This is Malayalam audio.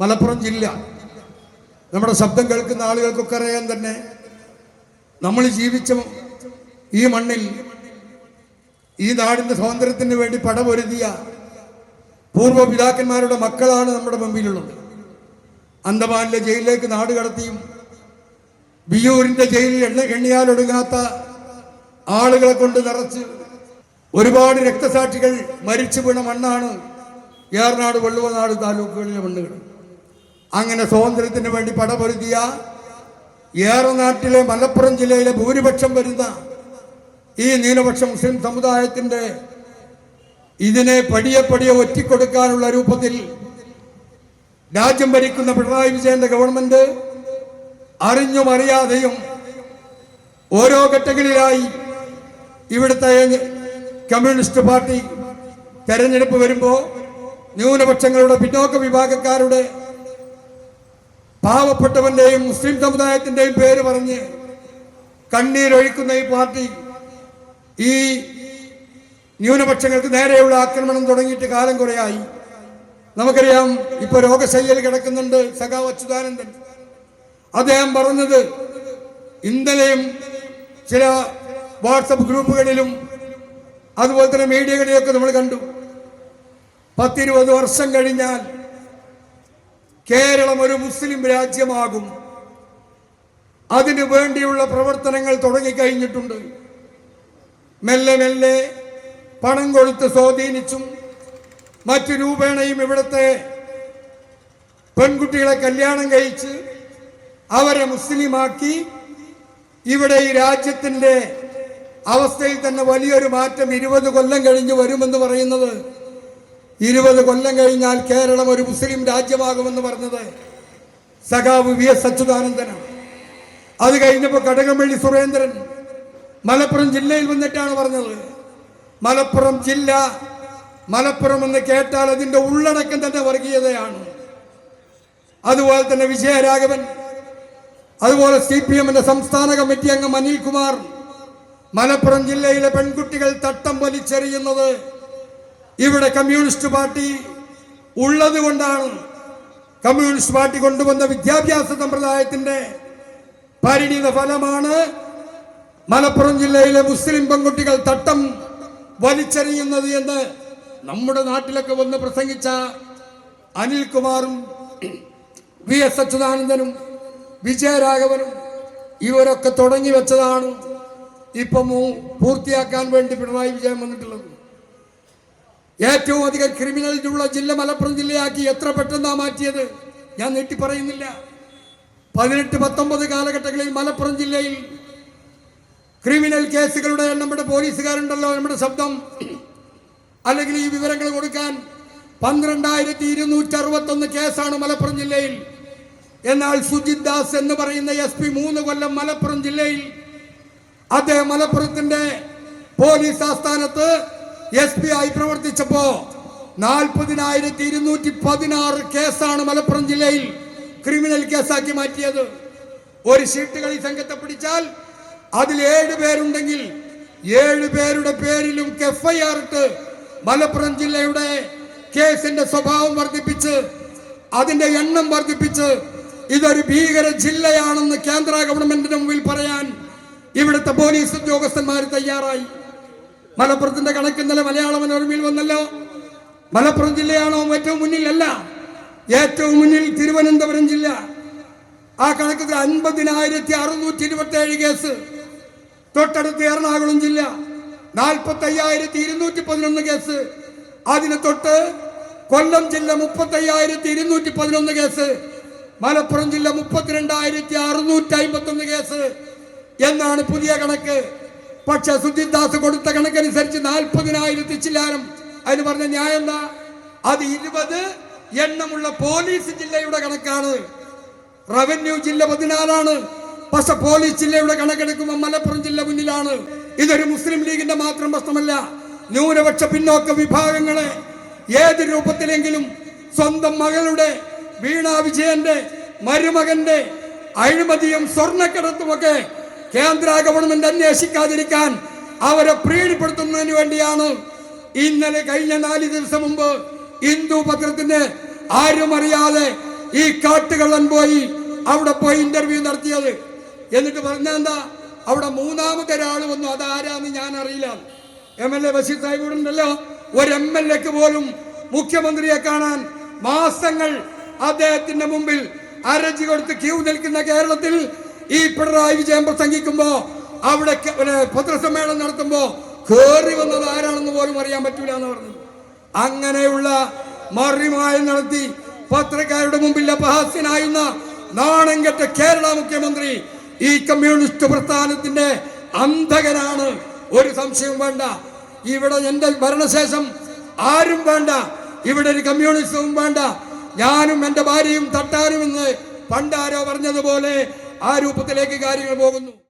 മലപ്പുറം ജില്ല. നമ്മുടെ ശബ്ദം കേൾക്കുന്ന ആളുകൾക്കൊക്കെ അറിയാൻ തന്നെ. നമ്മൾ ജീവിച്ച ഈ മണ്ണിൽ ഈ നാടിന്റെ സ്വാതന്ത്ര്യത്തിന് വേണ്ടി പടപൊരുതിയ പൂർവപിതാക്കന്മാരുടെ മക്കളാണ് നമ്മുടെ മുമ്പിലുള്ളത്. അന്തമാനിലെ ജയിലിലേക്ക് നാട് കടത്തിയും ബിയൂരിന്റെ ജയിലിൽ എണ്ണ എണ്ണിയാലൊടുങ്ങാത്ത ആളുകളെ കൊണ്ട് നിറച്ച് ഒരുപാട് രക്തസാക്ഷികൾ മരിച്ചു വീണ മണ്ണാണ് ഏറനാട് വള്ളുവനാട് താലൂക്കുകളിലെ മണ്ണുകൾ. അങ്ങനെ സ്വാതന്ത്ര്യത്തിന് വേണ്ടി പടപൊരുതിയ ഏറനാട്ടിലെ മലപ്പുറം ജില്ലയിലെ ഭൂരിപക്ഷം വരുന്ന ഈ ന്യൂനപക്ഷ മുസ്ലിം സമുദായത്തിന്റെ ഇതിനെ പടിയെ പടിയെ ഒറ്റിക്കൊടുക്കാനുള്ള രൂപത്തിൽ രാജ്യം ഭരിക്കുന്ന പിണറായി വിജയന്റെ ഗവൺമെന്റ് അറിഞ്ഞും അറിയാതെയും ഓരോ ഘട്ടങ്ങളിലായി ഇവിടുത്തെ കമ്മ്യൂണിസ്റ്റ് പാർട്ടി തെരഞ്ഞെടുപ്പ് വരുമ്പോൾ ന്യൂനപക്ഷങ്ങളുടെ പിന്നോക്ക വിഭാഗക്കാരുടെ പാവപ്പെട്ടവന്റെയും മുസ്ലിം സമുദായത്തിന്റെയും പേര് പറഞ്ഞ് കണ്ണീരൊഴിക്കുന്ന ഈ പാർട്ടി ഈ ന്യൂനപക്ഷങ്ങൾക്ക് നേരെയുള്ള ആക്രമണം തുടങ്ങിയിട്ട് കാലം കുറയായി. നമുക്കറിയാം ഇപ്പൊ രോഗശയ്യയിൽ കിടക്കുന്നുണ്ട് സഖാവ് അച്യുതാനന്ദൻ. അദ്ദേഹം പറഞ്ഞത് ഇന്നലെയും ചില വാട്സപ്പ് ഗ്രൂപ്പുകളിലും അതുപോലെ തന്നെ മീഡിയകളിലൊക്കെ നമ്മൾ കണ്ടു. പത്തിരുപത് വർഷം കഴിഞ്ഞാൽ കേരളം ഒരു മുസ്ലിം രാജ്യമാകും. അതിനു വേണ്ടിയുള്ള പ്രവർത്തനങ്ങൾ തുടങ്ങിക്കഴിഞ്ഞിട്ടുണ്ട്. മെല്ലെ മെല്ലെ പണം കൊടുത്ത് സ്വാധീനിച്ചും മറ്റു രൂപേണയും ഇവിടുത്തെ പെൺകുട്ടികളെ കല്യാണം കഴിച്ച് അവരെ മുസ്ലിമാക്കി. ഇവിടെ ഈ രാജ്യത്തിന്റെ അവസ്ഥയിൽ തന്നെ വലിയൊരു മാറ്റം ഇരുപത് കൊല്ലം കഴിഞ്ഞ് വരുമെന്ന് പറയുന്നത് ഇരുപത് കൊല്ലം കഴിഞ്ഞാൽ കേരളം ഒരു മുസ്ലിം രാജ്യമാകുമെന്ന് പറഞ്ഞത് സഖാവ് വി എസ് അച്യുതാനന്ദനാണ്. അത് കഴിഞ്ഞപ്പോൾ കടകംപള്ളി സുരേന്ദ്രൻ മലപ്പുറം ജില്ലയിൽ വന്നിട്ടാണ് പറഞ്ഞത്. മലപ്പുറം ജില്ല മലപ്പുറം എന്ന് കേട്ടാൽ അതിന്റെ ഉള്ളടക്കം തന്നെ വർഗീയതയാണ്. അതുപോലെ തന്നെ വിജയരാഘവൻ അതുപോലെ സി പി എമ്മിന്റെ സംസ്ഥാന കമ്മിറ്റി അംഗം അനിൽകുമാർ മലപ്പുറം ജില്ലയിലെ പെൺകുട്ടികൾ തട്ടം വലിച്ചെറിയുന്നത് ഇവിടെ കമ്മ്യൂണിസ്റ്റ് പാർട്ടി ഉള്ളത് കൊണ്ടാണ് കമ്മ്യൂണിസ്റ്റ് പാർട്ടി കൊണ്ടുവന്ന വിദ്യാഭ്യാസ സമ്പ്രദായത്തിന്റെ പരിണിത ഫലമാണ് മലപ്പുറം ജില്ലയിലെ മുസ്ലിം പെൺകുട്ടികൾ തട്ടം വലിച്ചെറിയുന്നത് എന്ന് നമ്മുടെ നാട്ടിലൊക്കെ വന്ന് പ്രസംഗിച്ച അനിൽകുമാറും വി എസ് അച്യുതാനന്ദനും വിജയരാഘവനും ഇവരൊക്കെ തുടങ്ങി വെച്ചതാണ് ഇപ്പം പൂർത്തിയാക്കാൻ വേണ്ടി പിണറായി വിജയൻ വന്നിട്ടുള്ളത്. ഏറ്റവും അധികം ക്രിമിനലിറ്റി ഉള്ള ജില്ല മലപ്പുറം ജില്ലയാക്കി എത്ര പെട്ടെന്നാ മാറ്റിയത്? ഞാൻ നീട്ടി പറയുന്നില്ല. പതിനെട്ട് പത്തൊമ്പത് കാലഘട്ടങ്ങളിൽ മലപ്പുറം ജില്ലയിൽ ക്രിമിനൽ കേസുകളുടെ നമ്മുടെ പോലീസുകാരുണ്ടല്ലോ നമ്മുടെ ശബ്ദം. അല്ലെങ്കിൽ ഈ വിവരങ്ങൾ കൊടുക്കാൻ പന്ത്രണ്ടായിരത്തി ഇരുന്നൂറ്റി അറുപത്തൊന്ന് കേസാണ് മലപ്പുറം ജില്ലയിൽ. എന്നാൽ സുജിത് ദാസ് എന്ന് പറയുന്ന എസ് പി മൂന്ന് കൊല്ലം മലപ്പുറം ജില്ലയിൽ അദ്ദേഹം മലപ്പുറത്തിന്റെ പോലീസ് ആസ്ഥാനത്ത് എസ് പി ആയി പ്രവർത്തിച്ചപ്പോ നാൽപ്പതിനായിരത്തി ഇരുന്നൂറ്റി പതിനാറ് കേസാണ് മലപ്പുറം ജില്ലയിൽ ക്രിമിനൽ കേസാക്കി മാറ്റിയത്. ഒരു കളി സംഘത്തെ പിടിച്ചാൽ അതിൽ ഏഴ് പേരുണ്ടെങ്കിൽ ഏഴ് പേരുടെ പേരിലും എഫ്ഐആർ ഇട്ട് മലപ്പുറം ജില്ലയുടെ കേസിന്റെ സ്വഭാവം വർദ്ധിപ്പിച്ച് അതിന്റെ എണ്ണം വർദ്ധിപ്പിച്ച് ഇതൊരു ഭീകര ജില്ലയാണെന്ന് കേന്ദ്ര ഗവൺമെന്റിന് മുമ്പിൽ പറയാൻ ഇവിടുത്തെ പോലീസ് ഉദ്യോഗസ്ഥന്മാർ തയ്യാറായി. മലപ്പുറത്തിന്റെ കണക്ക് ഇന്നലെ മലയാള മനോരമയിൽ വന്നല്ലോ. മലപ്പുറം ജില്ലയാണോ ഏറ്റവും മുന്നിലല്ല? ഏറ്റവും മുന്നിൽ തിരുവനന്തപുരം ജില്ല. ആ കണക്ക് അൻപതിനായിരത്തി അറുന്നൂറ്റി ഇരുപത്തി ഏഴ് കേസ്. തൊട്ടടുത്ത് എറണാകുളം ജില്ല. നാൽപ്പത്തി അയ്യായിരത്തി ഇരുന്നൂറ്റി പതിനൊന്ന് കേസ്. അതിന് തൊട്ട് കൊല്ലം ജില്ല മുപ്പത്തി അയ്യായിരത്തി ഇരുന്നൂറ്റി പതിനൊന്ന് കേസ്. മലപ്പുറം ജില്ല മുപ്പത്തിരണ്ടായിരത്തി അറുന്നൂറ്റി അമ്പത്തി ഒന്ന് കേസ്. എന്നാണ് പുതിയ കണക്ക്. പക്ഷെ സുജിത് ദാസ് കൊടുത്ത കണക്കനുസരിച്ച് നാൽപ്പതിനായിരത്തി ചില്ലാനം. അതിന് പറഞ്ഞ ന്യായം എന്താ? അത് ഇരുപത് എണ്ണമുള്ള പോലീസ് ജില്ലയുടെ കണക്കാണ്. റവന്യൂ ജില്ല പതിനാറാണ്. പക്ഷെ പോലീസ് ജില്ലയുടെ കണക്കെടുക്കുമ്പോൾ മലപ്പുറം ജില്ല മുന്നിലാണ്. ഇതൊരു മുസ്ലിം ലീഗിന്റെ മാത്രം പ്രശ്നമല്ല. ന്യൂനപക്ഷ പിന്നോക്ക വിഭാഗങ്ങളെ ഏത് രൂപത്തിലെങ്കിലും സ്വന്തം മകളുടെ വീണാ വിജയന്റെ മരുമകന്റെ അഴിമതിയും സ്വർണക്കടത്തുമൊക്കെ കേന്ദ്ര ഗവൺമെന്റ് അന്വേഷിക്കാതിരിക്കാൻ അവരെ പ്രീണിപ്പെടുത്തുന്നതിന് വേണ്ടിയാണ് ഇന്നലെ കഴിഞ്ഞ നാല് ദിവസം മുമ്പ് ഹിന്ദു പത്രത്തിന് ആരും അറിയാതെ ഈ കാട്ടുകള്ളൻ പോയി അവിടെ പോയി ഇന്റർവ്യൂ നടത്തിയത്. എന്നിട്ട് പറഞ്ഞ എന്താ? അവിടെ മൂന്നാമത്തെ ഒരാൾ വന്നു. അതാരാന്ന് ഞാൻ അറിയില്ല. M L A Basheer Sahib ഉണ്ടല്ലോ. ഒരു എം എൽ എക്ക് പോലും മുഖ്യമന്ത്രിയെ കാണാൻ മാസങ്ങൾ അദ്ദേഹത്തിന്റെ മുമ്പിൽ അരജി കൊടുത്ത് ക്യൂ നിൽക്കുന്ന കേരളത്തിൽ ഈ പിണറായി വിജയൻ പ്രസംഗിക്കുമ്പോ അവിടെ പത്രസമ്മേളനം നടത്തുമ്പോ കേറി വന്നത് ആരാണെന്ന് പോലും അറിയാൻ പറ്റൂല എന്ന് പറഞ്ഞു. അങ്ങനെയുള്ള മറിമായം നടത്തി പത്രക്കാരുടെ മുമ്പിൽ അപഹാസ്യനായുന്ന നാണങ്കറ്റ കേരള മുഖ്യമന്ത്രി ഈ കമ്മ്യൂണിസ്റ്റ് പ്രസ്ഥാനത്തിന്റെ അന്ധകനാണ്. ഒരു സംശയവും വേണ്ട. ഇവിടെ എന്റെ ഭരണശേഷം ആരും വേണ്ട. ഇവിടെ ഒരു കമ്മ്യൂണിസ്റ്റവും വേണ്ട. ഞാനും എന്റെ ഭാര്യയും തട്ടാനും എന്ന് പണ്ടാരോ പറഞ്ഞതുപോലെ ആ രൂപത്തിലേക്ക് കാര്യങ്ങൾ പോകുന്നു.